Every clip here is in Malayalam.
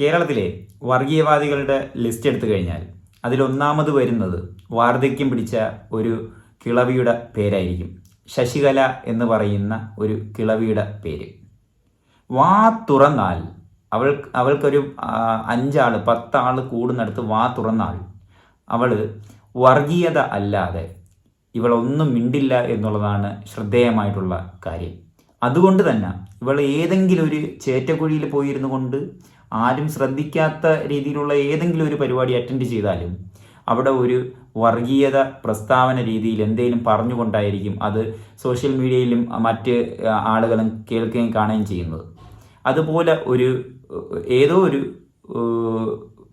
കേരളത്തിലെ വർഗീയവാദികളുടെ ലിസ്റ്റ് എടുത്തു കഴിഞ്ഞാൽ അതിലൊന്നാമത് വരുന്നത് വാർദ്ധക്യം പിടിച്ച ഒരു കിളവിയുടെ പേരായിരിക്കും. ശശികല എന്ന് പറയുന്ന ഒരു കിളവിയുടെ പേര്. വാ തുറന്നാൽ അവൾ അവൾക്കൊരു അഞ്ചാൾ പത്താൾ കൂടുന്നിടത്ത് വാ തുറന്നാൽ അവൾ വർഗീയത അല്ലാതെ ഇവളൊന്നും മിണ്ടില്ല എന്നുള്ളതാണ് ശ്രദ്ധേയമായിട്ടുള്ള കാര്യം. അതുകൊണ്ട് തന്നെ ഇവൾ ഏതെങ്കിലും ഒരു ചേറ്റക്കുഴിയിൽ പോയിരുന്നു കൊണ്ട് ആരും ശ്രദ്ധിക്കാത്ത രീതിയിലുള്ള ഏതെങ്കിലും ഒരു പരിപാടി അറ്റൻഡ് ചെയ്താലും അവിടെ ഒരു വർഗീയത പ്രസ്താവന രീതിയിൽ എന്തെങ്കിലും പറഞ്ഞുകൊണ്ടായിരിക്കും അത് സോഷ്യൽ മീഡിയയിലും മറ്റ് ആളുകളും കേൾക്കുകയും കാണുകയും ചെയ്യുന്നത്. അതുപോലെ ഒരു ഏതോ ഒരു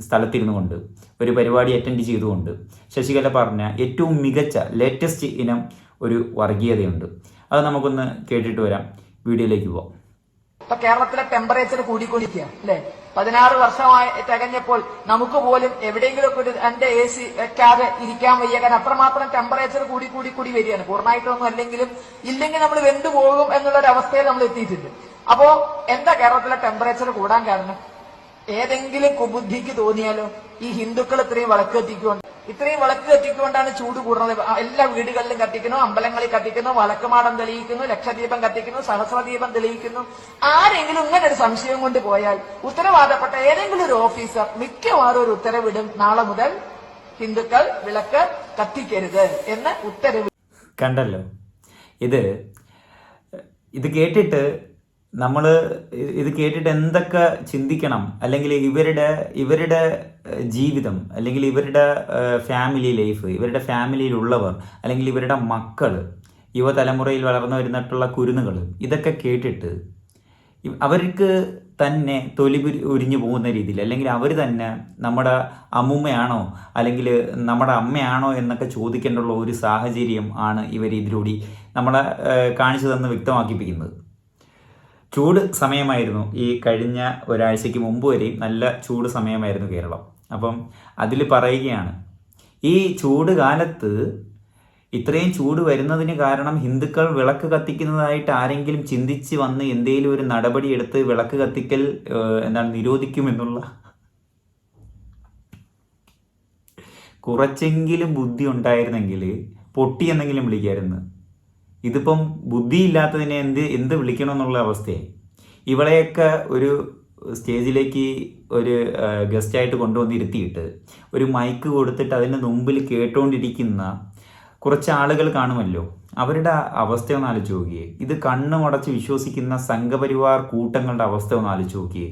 സ്ഥലത്തിരുന്നു കൊണ്ട് ഒരു പരിപാടി അറ്റൻഡ് ചെയ്തുകൊണ്ട് ശശികല പറഞ്ഞ ഏറ്റവും മികച്ച ലേറ്റസ്റ്റ് ഇനം ഒരു വർഗീയതയുണ്ട്. അത് നമുക്കൊന്ന് കേട്ടിട്ട് വരാം. വീഡിയോയിലേക്ക് പോവാം. ഇപ്പൊ കേരളത്തിലെ ടെമ്പറേച്ചർ കൂടിക്കൊണ്ടിരിക്കുക അല്ലെ? പതിനാറ് വർഷമായി തികഞ്ഞപ്പോൾ നമുക്ക് പോലും എവിടെയെങ്കിലും ഒരു എന്റെ എ സി വെക്കാതെ ഇരിക്കാൻ വയ്യ. കാരണം അത്രമാത്രം ടെമ്പറേച്ചർ കൂടി കൂടി കൂടി വരികയാണ്. പൂർണമായിട്ടൊന്നും അല്ലെങ്കിലും ഇല്ലെങ്കിൽ നമ്മൾ വെന്തു പോകും എന്നുള്ള ഒരു നമ്മൾ എത്തിയിട്ടുണ്ട്. അപ്പോ എന്താ കേരളത്തിലെ ടെമ്പറേച്ചർ കൂടാൻ കാരണം? ഏതെങ്കിലും കുബുദ്ധിക്ക് തോന്നിയാലോ? ഈ ഹിന്ദുക്കൾ ഇത്രയും വിളക്ക് കത്തിക്കൊണ്ട് ഇത്രയും വിളക്ക് കത്തിക്കൊണ്ടാണ് ചൂട് കൂടുന്നത്. എല്ലാ വീടുകളിലും കത്തിക്കുന്നു അമ്പലങ്ങളിൽ കത്തിക്കുന്നു വളക്കുമാടം തെളിയിക്കുന്നു ലക്ഷദീപം കത്തിക്കുന്നു സഹസ്രദീപം തെളിയിക്കുന്നു. ആരെങ്കിലും ഇങ്ങനെ ഒരു സംശയം കൊണ്ട് പോയാൽ ഉത്തരവാദപ്പെട്ട ഏതെങ്കിലും ഒരു ഓഫീസർ മിക്കവാറും ഒരു ഉത്തരവിടും. നാളെ മുതൽ ഹിന്ദുക്കൾ വിളക്ക് കത്തിക്കരുത് എന്ന് ഉത്തരവ് കണ്ടല്ലോ. ഇത് ഇത് കേട്ടിട്ട് നമ്മൾ ഇത് കേട്ടിട്ട് എന്തൊക്കെ ചിന്തിക്കണം? അല്ലെങ്കിൽ ഇവരുടെ ഇവരുടെ ജീവിതം അല്ലെങ്കിൽ ഇവരുടെ ഫാമിലി ലൈഫ് ഇവരുടെ ഫാമിലിയിലുള്ളവർ അല്ലെങ്കിൽ ഇവരുടെ മക്കൾ യുവതലമുറയിൽ വളർന്നു വരുന്നിട്ടുള്ള കുരുന്നുകൾ ഇതൊക്കെ കേട്ടിട്ട് അവർക്ക് തന്നെ തൊലി ഉരിഞ്ഞു പോകുന്ന രീതിയിൽ അല്ലെങ്കിൽ അവർ തന്നെ നമ്മുടെ അമ്മൂമ്മയാണോ അല്ലെങ്കിൽ നമ്മുടെ അമ്മയാണോ എന്നൊക്കെ ചോദിക്കേണ്ടുള്ള ഒരു സാഹചര്യം ആണ് ഇവർ ഇതിലൂടെ നമ്മളെ കാണിച്ചു തന്ന് വ്യക്തമാക്കിപ്പിക്കുന്നത്. ചൂട് സമയമായിരുന്നു. ഈ കഴിഞ്ഞ ഒരാഴ്ചയ്ക്ക് മുമ്പ് വരെയും നല്ല ചൂട് സമയമായിരുന്നു കേരളം. അപ്പം അതിൽ പറയുകയാണ് ഈ ചൂട് കാലത്ത് ഇത്രയും ചൂട് വരുന്നതിന് കാരണം ഹിന്ദുക്കൾ വിളക്ക് കത്തിക്കുന്നതായിട്ട് ആരെങ്കിലും ചിന്തിച്ച് വന്ന് എന്തെങ്കിലും ഒരു നടപടി എടുത്ത് വിളക്ക് കത്തിക്കൽ എന്താണ് നിരോധിക്കുമെന്നുള്ള കുറച്ചെങ്കിലും ബുദ്ധി ഉണ്ടായിരുന്നെങ്കിൽ പൊട്ടി എന്നെങ്കിലും വിളിക്കായിരുന്നു. ഇതിപ്പം ബുദ്ധിയില്ലാത്തതിനെ എന്ത് എന്ത് വിളിക്കണം എന്നുള്ള അവസ്ഥയായി. ഇവളെയൊക്കെ ഒരു സ്റ്റേജിലേക്ക് ഒരു ഗസ്റ്റായിട്ട് കൊണ്ടുവന്നിരുത്തിയിട്ട് ഒരു മൈക്ക് കൊടുത്തിട്ട് അതിന്റെ മുമ്പിൽ കേട്ടുകൊണ്ടിരിക്കുന്ന കുറച്ച് ആളുകൾ കാണുമല്ലോ. അവരുടെ അവസ്ഥ ഒന്ന് ആലോചിച്ച് നോക്കിയേ. ഇത് കണ്ണുമടച്ച് വിശ്വസിക്കുന്ന സംഘപരിവാർ കൂട്ടങ്ങളുടെ അവസ്ഥ ഒന്ന് ആലോചിച്ച് നോക്കിയേ.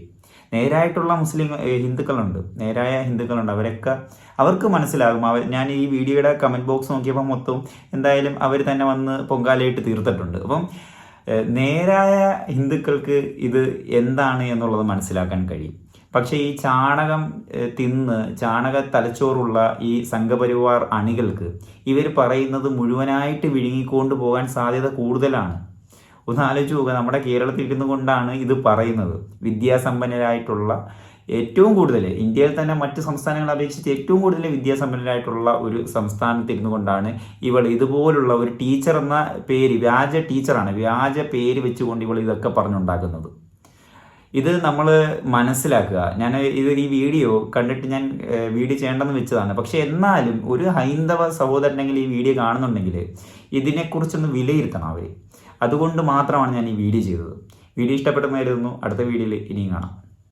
നേരായിട്ടുള്ള മുസ്ലിം ഹിന്ദുക്കളുണ്ട്. നേരായ ഹിന്ദുക്കളുണ്ട്. അവരൊക്കെ അവർക്ക് മനസ്സിലാകും. അവർ ഞാൻ ഈ വീഡിയോയുടെ കമന്റ് ബോക്സ് നോക്കിയപ്പോൾ മൊത്തം എന്തായാലും അവർ തന്നെ വന്ന് പൊങ്കാലയിട്ട് തീർത്തിട്ടുണ്ട്. അപ്പം നേരായ ഹിന്ദുക്കൾക്ക് ഇത് എന്താണ് എന്നുള്ളത് മനസ്സിലാക്കാൻ കഴിയും. പക്ഷേ ഈ ചാണകം തിന്ന് ചാണക തലച്ചോറുള്ള ഈ സംഘപരിവാർ അണികൾക്ക് ഇവർ പറയുന്നത് മുഴുവനായിട്ട് വിഴുങ്ങിക്കൊണ്ട് പോകാൻ സാധ്യത കൂടുതലാണ്. ഒന്ന് ആലോചിച്ച് നോക്കുക നമ്മുടെ കേരളത്തിൽ ഇരുന്നു കൊണ്ടാണ് ഇത് പറയുന്നത്. വിദ്യാസമ്പന്നരായിട്ടുള്ള ഏറ്റവും കൂടുതൽ ഇന്ത്യയിൽ തന്നെ മറ്റ് സംസ്ഥാനങ്ങളെ അപേക്ഷിച്ച് ഏറ്റവും കൂടുതൽ വിദ്യാസമ്പന്നരായിട്ടുള്ള ഒരു സംസ്ഥാനത്ത് ഇരുന്നു കൊണ്ടാണ് ഇവൾ ഇതുപോലുള്ള ഒരു ടീച്ചർ എന്ന പേര് വ്യാജ ടീച്ചറാണ് വ്യാജ പേര് വെച്ചുകൊണ്ട് ഇവൾ ഇതൊക്കെ പറഞ്ഞുണ്ടാക്കുന്നത്. ഇത് നമ്മൾ മനസ്സിലാക്കുക. ഞാൻ ഇത് ഈ വീഡിയോ കണ്ടിട്ട് ഞാൻ വീഡിയോ ചെയ്യേണ്ടെന്ന് വെച്ചതാണ്. പക്ഷെ എന്നാലും ഒരു ഹൈന്ദവ സഹോദരനെങ്കിൽ ഈ വീഡിയോ കാണുന്നുണ്ടെങ്കിൽ ഇതിനെക്കുറിച്ചൊന്ന് വിലയിരുത്തണം അവർ അതുകൊണ്ട് മാത്രമാണ് ഞാൻ ഈ വീഡിയോ ചെയ്തത്. വീഡിയോ ഇഷ്ടപ്പെട്ടെന്ന് അടുത്ത വീഡിയോയിൽ ഇനിയും കാണാം.